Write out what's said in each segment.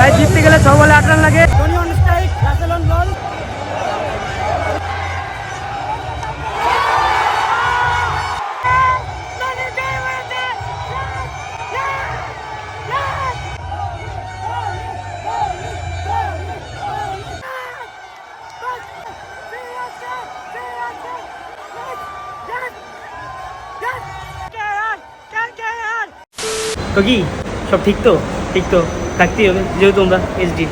তাই জিততে গেলে ছ বলে আট রান লাগে তো কি? সব ঠিক তো? ঠিক তো? থাকতেই হবে, যেহেতু তোমরা এসডি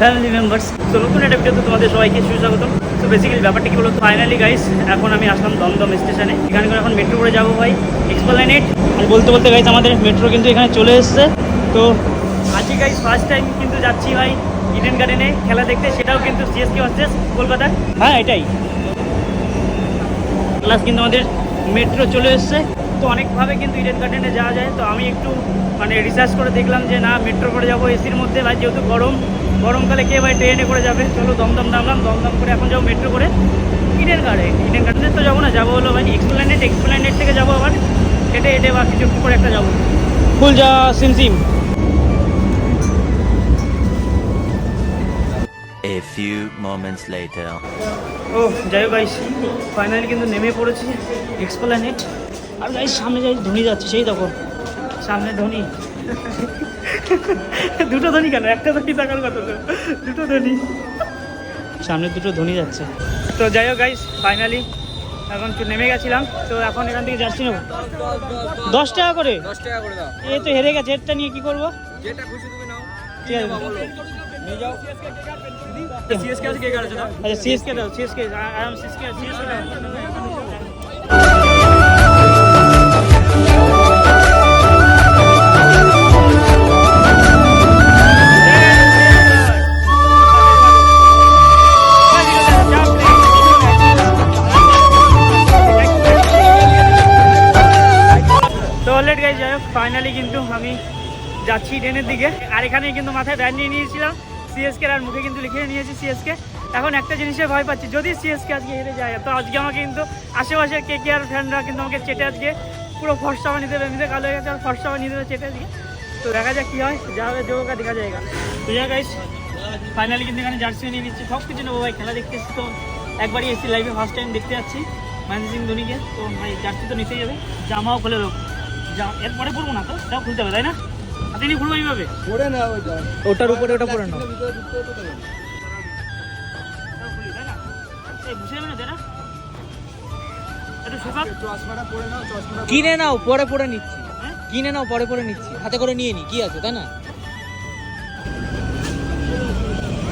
ফ্যামিলি মেম্বার্স তো নতুন একটা ভিডিওতে তোমাদের সবাইকে সুস্বাগতম। তো বেসিক্যালি ব্যাপারটা কি বলতো? ফাইনালি গাইস এখন আমি আসলাম দমদম স্টেশনে এখানে করে এখন মেট্রো করে যাব ভাই। এক্সপ্লানেট আর বলতে বলতে গাইস আমাদের মেট্রো কিন্তু এখানে চলে এসেছে। তো, আজকে গাইস ফার্স্ট টাইম কিন্তু যাচ্ছি ভাই ইডেন গার্ডেনে খেলা দেখতে। সেটাও কিন্তু সিএসকে ভার্সেস কলকাতা। হ্যাঁ এটাই। প্লাস কিন্তু আমাদের মেট্রো চলে এসছে। তো অনেকভাবে কিন্তু ইডেন গার্ডেনে যাওয়া যায়। তো আমি একটু মানে রিসার্চ করে দেখলাম যে না মেট্রো করে যাব এসির মধ্যে। ভাই যেহেতু গরম গরমকালে কে ভাই ট্রেনে করে যাবে? চলো দমদম নামলাম। দমদম করে এখন যাব মেট্রো করে। ইডেন গার্ডেন ইডেন গার্ডেনে তো যাব না যাব হলো ভাই এক্সপ্লেনেট এক্সপ্লেনেট থেকে যাব আবার। হেঁটে হেঁটে বা কিছু একটু করে একটা যাব। ফুল যা সিমসিম A few moments later. ও যাই হোক গাইস ফাইনালি কিন্তু নেমে পড়েছি এক্সপ্লেনেট আর গাইস সামনে যাই ধোনি যাচ্ছে সেই দেখো। সামনে ধোনি। দুটো ধোনি কেন? একটা ধোনি থাকার কথা তো। দুটো ধোনি। সামনে দুটো ধোনি যাচ্ছে। তো যাই হোক গাইস ফাইনালি এখন একটু নেমে গেছিলাম। তো এখন এখান থেকে যাচ্ছি না। দশ টাকা করে? দশ টাকা করে দাও। এই তো হেরে গেছে এরটা নিয়ে কি করব? যেটা খুশি তুমি নাও। ঠিক আছে। সিএসকে আছে কে দাও? আচ্ছা সিএসকে দাও সিএসকে আরাম সিএসকে সিএসকে ফাইনালি কিন্তু আমি যাচ্ছি ট্রেনের দিকে। আর এখানে কিন্তু মাথায় ব্যান্ড নিয়ে নিয়েছিলাম। সিএসকে আর মুখে কিন্তু লিখে নিয়েছি সিএসকে এখন একটা জিনিসে ভয় পাচ্ছি, যদি সিএসকে আজকে হেরে যায়, তো আজকে আমাকে কিন্তু আশেপাশে কে কে আর ফ্যানরা কিন্তু আমাকে চেটে আজকে পুরো ফর্সা বানিয়ে দেবে। এমনিতে কালো হয়ে গেছে, আর ফর্সা বানিয়ে দেবে চেটে আজকে। তো দেখা যাক কী হয়, যা হবে যোগা দেখা যায়গা তো গাইস ফাইনালি কিন্তু এখানে জার্সি নিয়ে নিচ্ছি। সব কিছু নেব ভাই, খেলা দেখতে এসেছি তো। একবারই এসেছি লাইভে ফার্স্ট টাইম দেখতে যাচ্ছি। মহেন্দ্র সিং ধোনিকে। তো ভাই জার্সি তো নিতেই যাবে জামাও খুলে দেবো। যা এরপরে পড়ব না তো তাও খুলতে হবে তাই না? হাতে নিয়ে খুলবো এইভাবে পড়ে নাও ওইটা ওটার উপরে ওটা তাই না? না না কিনে নাও। পরে পরে নিচ্ছি। হ্যাঁ? কিনে নাও পরে পরে নিচ্ছি। হাতে করে নিয়ে নি কি আছে তাই না?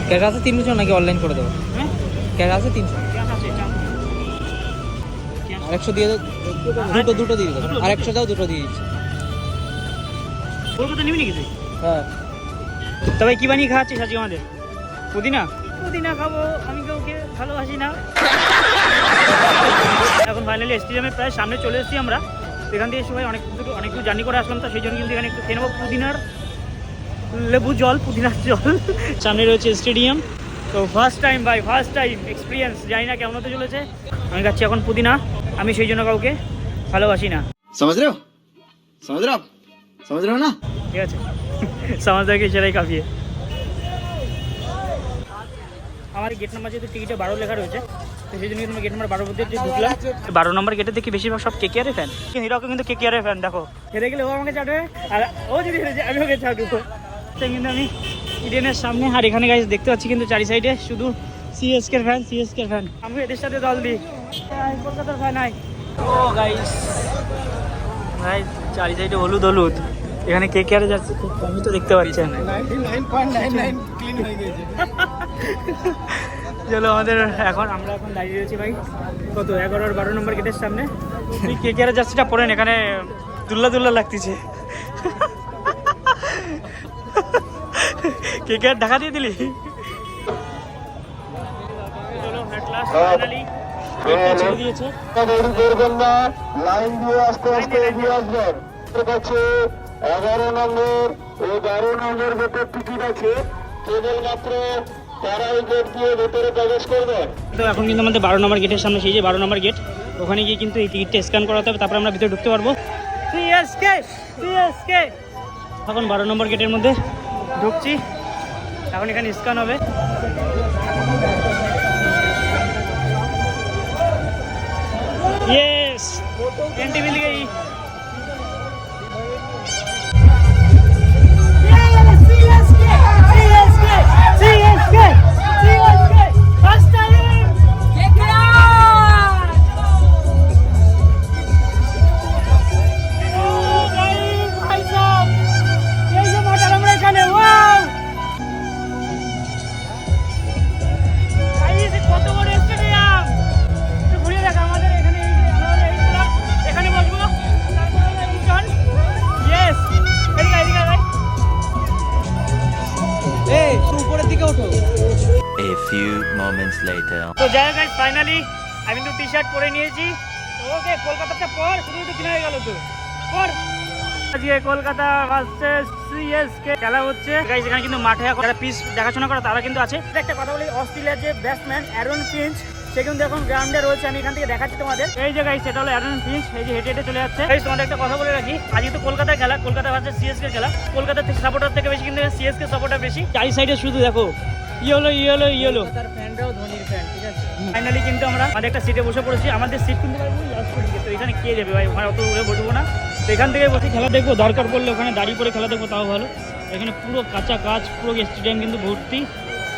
ক্যাশ আছে তিনশো নাকি অনলাইন করে দেবো? হ্যাঁ? ক্যাশ আছে তিনশো? একশো দিয়ে দাও দুটো দুটো দিয়ে দেবো আর একশো দাও দুটো দিয়ে দিচ্ছি। কলকাতা নিবি নাকি তুই? হ্যাঁ। তবে কি বানিয়ে খাওয়াচ্ছিস আজকে আমাদের? পুদিনা? পুদিনা খাব আমি কাউকে ভালোবাসি না। এখন ফাইনালি স্টেডিয়ামে প্রায় সামনে চলে এসেছি আমরা। এখান থেকে সবাই অনেক দূর অনেক দূর জার্নি করে আসলাম তো সেই জন্য কিন্তু এখানে একটু খেয়ে নেব পুদিনার লেবু জল পুদিনার জল। সামনে রয়েছে স্টেডিয়াম তো ফার্স্ট টাইম ভাই ফার্স্ট টাইম এক্সপিরিয়েন্স জানি না কেমন হতে চলেছে। আমি খাচ্ছি এখন পুদিনা। আমি সেই জন্য কাউকে ভালোবাসি না। সমাজ রেও সমাজ রেও সমাজ রেও না। ঠিক আছে। সমাজদারকে সেটাই কাঁপিয়ে। আমার গেট নাম্বার যেহেতু টিকিটে বারো লেখা রয়েছে বারো নম্বর গেটে দেখি বেশিরভাগ সব কেকিয়ারে ফ্যান কিন্তু ফ্যান দেখো। হেরে গেলে ও আমাকে চাটবে আর ও যদি হেরে যায় আমি ওকে চাটবো কিন্তু আমি ইডেনের সামনে আর এখানে গাছ দেখতে পাচ্ছি কিন্তু চারি সাইডে শুধু সিএসকের ফ্যান সিএসকের ফ্যান আমি এদের সাথে দল দিই। কলকাতার ফ্যান আয়। ও গাইস ভাই চারি সাইডে হলুদ হলুদ। এখানে কে কে যাচ্ছে? খুব কমই তো দেখতে পাচ্ছেন হয়ে চলো আমাদের এখন আমরা এখন দাঁড়িয়ে রয়েছি ভাই। কত? এগারো আর বারো নম্বর গেটের সামনে। তুই কে কে জার্সিটা পরেন এখানে দুল্লা দুল্লা লাগতেছে। কে কে ঢাকা দিয়ে দিলি? চলো at দেরি করবেন না লাইন দিয়ে আস্তে আস্তে এগিয়ে আসবেন কাছে এগারো নম্বর ও বারো নম্বর টিকিট আছে। কেবলমাত্র তারাই গেট দিয়ে ভেতরে প্রবেশ করবেন তো এখন কিন্তু আমাদের বারো নম্বর গেটের সামনে সেই যে বারো নম্বর গেট ওখানে গিয়ে কিন্তু এই টিকিটটা স্ক্যান করাতে হবে তারপরে আমরা ভিতরে ঢুকতে পারব। এখন বারো নম্বর গেটের মধ্যে ঢুকছি। এখন এখানে স্ক্যান হবে। ये एन टी मिल गई moments later. তো যাই হোক ফাইনালি আমি কিন্তু টি শার্ট পরে নিয়েছি। ওকে কলকাতাটা পর শুধু তো কিনা হয়ে গেল তো। পর। আজকে কলকাতা ভার্সেস সিএসকে খেলা হচ্ছে। গাইস এখানে কিন্তু মাঠে যারা পিচ দেখাশোনা করে তারা কিন্তু আছে। একটা কথা বলি অস্ট্রেলিয়ার যে ব্যাটসম্যান অ্যারন ফিঞ্চ সে কিন্তু এখন গ্রাউন্ডে রয়েছে। আমি এখান থেকে দেখাচ্ছি তোমাদের। এই যে গাইস সেটা হলো অ্যারন ফিঞ্চ এই যে হেঁটে হেঁটে চলে যাচ্ছে। গাইস তোমাদের একটা কথা বলে রাখি আজকে তো কলকাতার খেলা কলকাতা ভার্সেস সিএসকে খেলা। কলকাতার থেকে সাপোর্টার থেকে বেশি কিন্তু সিএসকে সাপোর্টার বেশি। চারি সাইডে শুধু দেখো। Yellow yellow yellow. তার ফ্যানরাও ধোনির ফ্যান ঠিক আছে? ফাইনালি কিন্তু আমরা আমাদের একটা সিটে বসে পড়েছি। আমাদের সিট কিন্তু। তো এখানে কে যাবে ভাই? ওখানে অত উড়ে বসবো না। তো এখান থেকে বসে খেলা দেখব, দরকার পড়লে ওখানে দাঁড়িয়ে পড়ে খেলা দেখব, তাও ভালো। এখানে পুরো কাঁচা কাজ পুরো স্টেডিয়াম কিন্তু ভর্তি।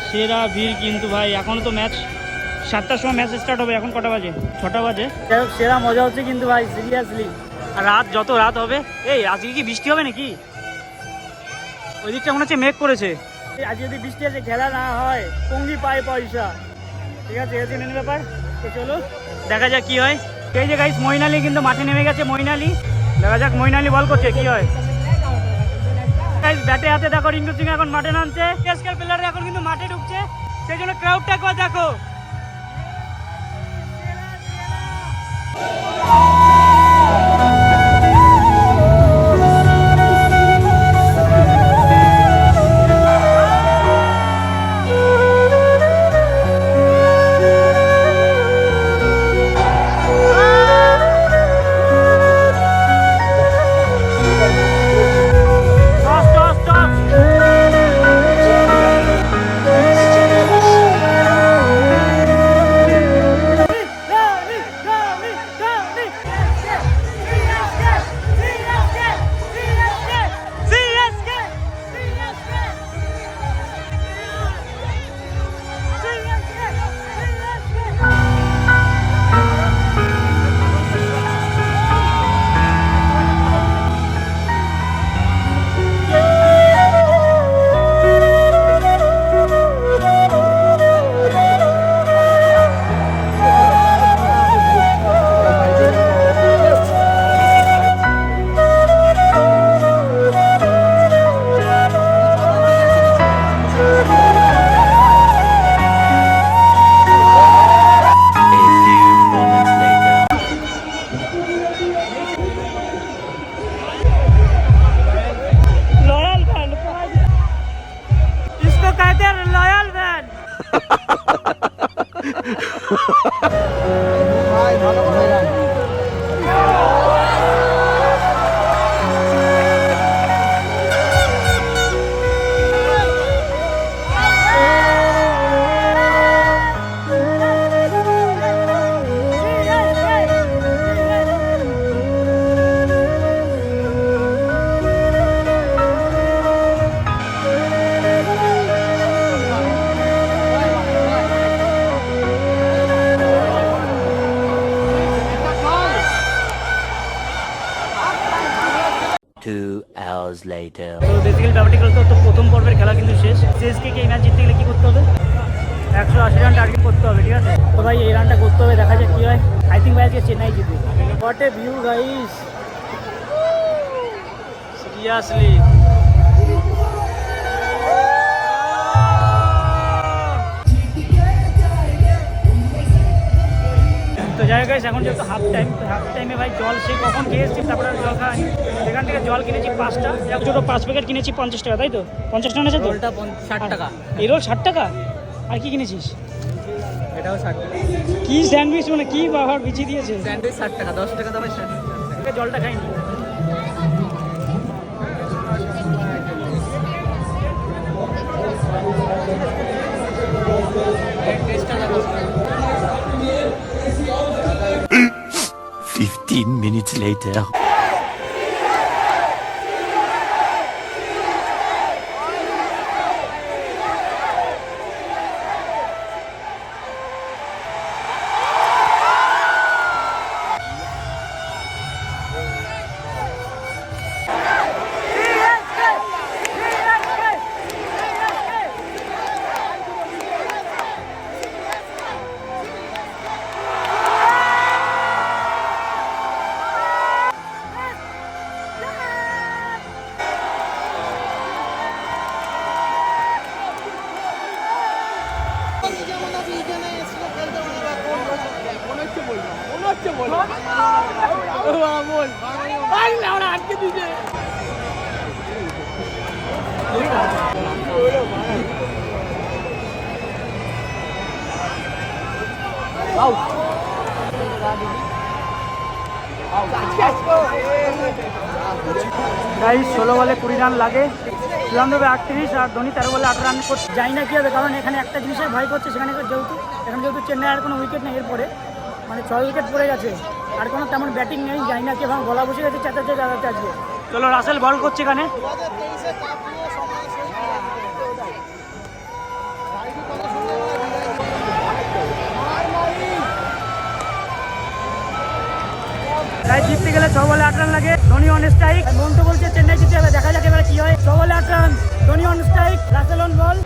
সেরা ভিড় কিন্তু ভাই এখনও তো ম্যাচ সাতটার সময় ম্যাচ স্টার্ট হবে, এখন কটা বাজে? ছটা বাজে। সেরা মজা হচ্ছে কিন্তু ভাই সিরিয়াসলি আর রাত, যত রাত হবে, এই, আজকে কি বৃষ্টি হবে নাকি? ওই দিকটা মনে হচ্ছে মেঘ করেছে। আজ যদি বৃষ্টি আছে খেলা না হয় পঙ্গি পায় পয়সা। ঠিক আছে এসে ব্যাপার। তো চলো, দেখা যাক কি হয়। এই যে গাইস মইনালি কিন্তু মাঠে নেমে গেছে মইনালি দেখা যাক মইনালি বল করছে, কি হয়। গাইস ব্যাটে হাতে দেখো, রিঙ্কু সিং এখন মাঠে নামছে। কেসকের প্লেয়ার এখন কিন্তু মাঠে ঢুকছে। সেই জন্য ক্রাউডটা দেখো। Loyal fan. ভাই ভালো ভাই later. তো বেসিক্যালি ব্যাপারটি করতে তো প্রথম পর্বের খেলা কিন্তু শেষ। সিএসকে কে এই ম্যাচ জিততে গেলে কি করতে হবে? একশো আশি রান টার্গেট করতে হবে, ঠিক আছে? তো ভাই, এই রানটা করতে হবে, দেখা যাক কি হয়। আই থিঙ্ক ভাই আজকে চেন্নাই জিতবে। What a view guys seriously তো যাই হোক এখন যেহেতু হাফ টাইম হাফ টাইমে ভাই জল সেই কখন খেয়ে এসেছি তারপরে জল খাওয়ানি এখান থেকে জল কিনেছি পাঁচটা। এক ছোটো পাঁচ প্যাকেট কিনেছি পঞ্চাশ টাকা তাই তো? পঞ্চাশ টাকা আছে তো? রোলটা ষাট টাকা। এই ষাট টাকা? আর কি কিনেছিস? এটাও ষাট টাকা। কি স্যান্ডউইচ মানে কী বাবার বিচি দিয়েছে? স্যান্ডউইচ ষাট টাকা দশ টাকা দামে স্যান্ডউইচ। জলটা খাইনি। Fifteen minutes later. গাইস ষোলো বলে কুড়ি রান লাগে। চূড়ান্ত হবে আটত্রিশ আর ধোনি তেরো বলে আট রান করছে। যাই না কি হবে, কারণ এখানে একটা জিনিসের ভয় করছে, সেখানে যেহেতু এখানে যেহেতু চেন্নাই আর কোনো উইকেট নেই এরপরে। মানে ছয় উইকেট পড়ে গেছে। আর কোনো তেমন ব্যাটিং নেই যাই না কি এবং গলা বসে গেছে চেঁচাচ্ছে চেঁচাচ্ছে আজকে। চলো রাসেল বল করছে এখানে। তাই জিততে গেলে ছ বলে আট রান লাগে ধোনি অন স্ট্রাইক মন্ত্র বলছে চেন্নাই জিতে যাবে দেখা যাক এবার কি হয়। ছ বলে আট run Dhoni on strike Russell on ball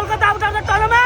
Kolkata আপনাদের কলমে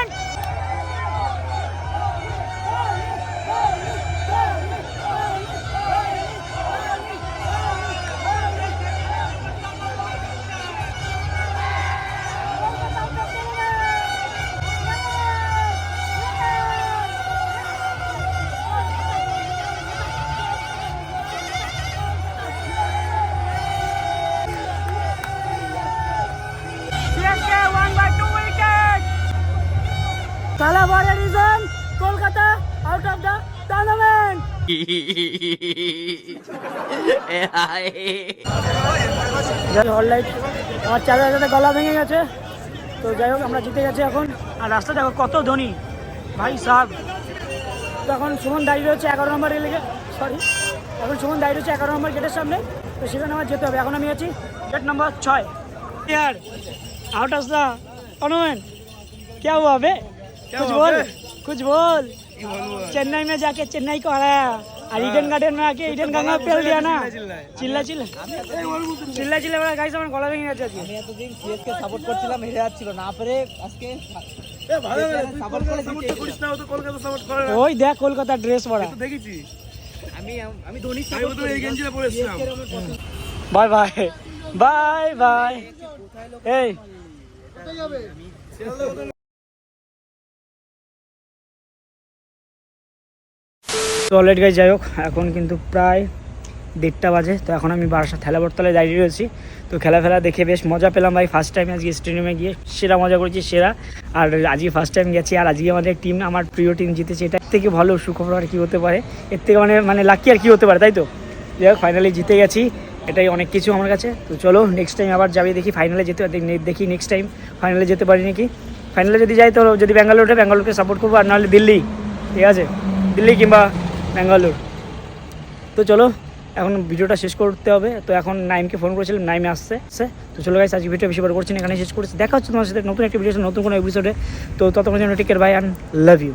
কালাবাড়িয়া division Kolkata out of the tournament যাই হোক লাইট আমার চাদা চাদা গলা ভেঙে গেছে। তো যাই হোক, আমরা জিতে গেছি এখন। আর রাস্তা দেখো, কত ধনী। ভাই সাহেব। তখন সুমন দাঁড়িয়ে রয়েছে এগারো নম্বর লেগে সরি এখন সুমন দাঁড়িয়ে রয়েছে এগারো নম্বর গেটের সামনে। তো সেখানে আমার যেতে হবে। এখন আমি আছি গেট নম্বর ছয়। আউট অফ দ্য টুর্নামেন্ট কেউ হবে कुछ बोल कुछ बोल चेन्नई में जाके चेन्नई को हराया और ईडन गार्डन में आके ईडन गंगा पेल दिया ना चिल्ला चिल्ला चिल्ला चिल्ला बड़ा गाइस আমার গলা ভেঙে গেছে আজকে আমি এতদিন সিএসকে সাপোর্ট করছিলাম হেরে যাচ্ছিল না পেরে আজকে সাপোর্ট করে ওই দেখ কলকাতা ড্রেস পরা আমি আমি ধোনি সাপোর্ট করি বাই বাই বাই বাই এই তো অলরেডি গাইজ যাই হোক, এখন কিন্তু প্রায় দেড়টা বাজে। তো এখন আমি বারাসা থেলাবরতলায় দাঁড়িয়ে রয়েছি। তো খেলা ফেলা দেখে বেশ মজা পেলাম ভাই। ফার্স্ট টাইম আজকে স্টেডিয়ামে গিয়ে সেরা মজা করেছি, সেরা। আর আজকে ফার্স্ট টাইম গেছি, আর আজকে আমাদের টিম আমার প্রিয় টিম জিতেছে। এটা থেকে ভালো সুখবর আর কি হতে পারে। এর থেকে মানে মানে লাকি আর কি হতে পারে, তাই তো? যাই হোক ফাইনালি জিতে গেছি। এটাই অনেক কিছু আমার কাছে। তো চলো নেক্সট টাইম আবার যাবে দেখি। ফাইনালে যেতে দেখি নেক্সট টাইম ফাইনালে যেতে পারি নাকি? ফাইনালে যদি যাই, তো যদি ব্যাঙ্গালোর ব্যাঙ্গালোরকে সাপোর্ট করব। আর নাহলে দিল্লি, ঠিক আছে? দিল্লি কিংবা ব্যাঙ্গালোর। তো চলো, এখন ভিডিওটা শেষ করতে হবে। তো এখন নাইমকে ফোন করেছিলাম, নাইমে আসছে। সে তো চলো গাইস আজকে ভিডিও বেশি বার করছি না এখানে শেষ করেছি। দেখা হচ্ছে তোমার সাথে নতুন একটা ভিডিও নতুন কোনো এপিসোডে তো ততক্ষণ জন্য টেকের বাই অ্যান্ড লাভ ইউ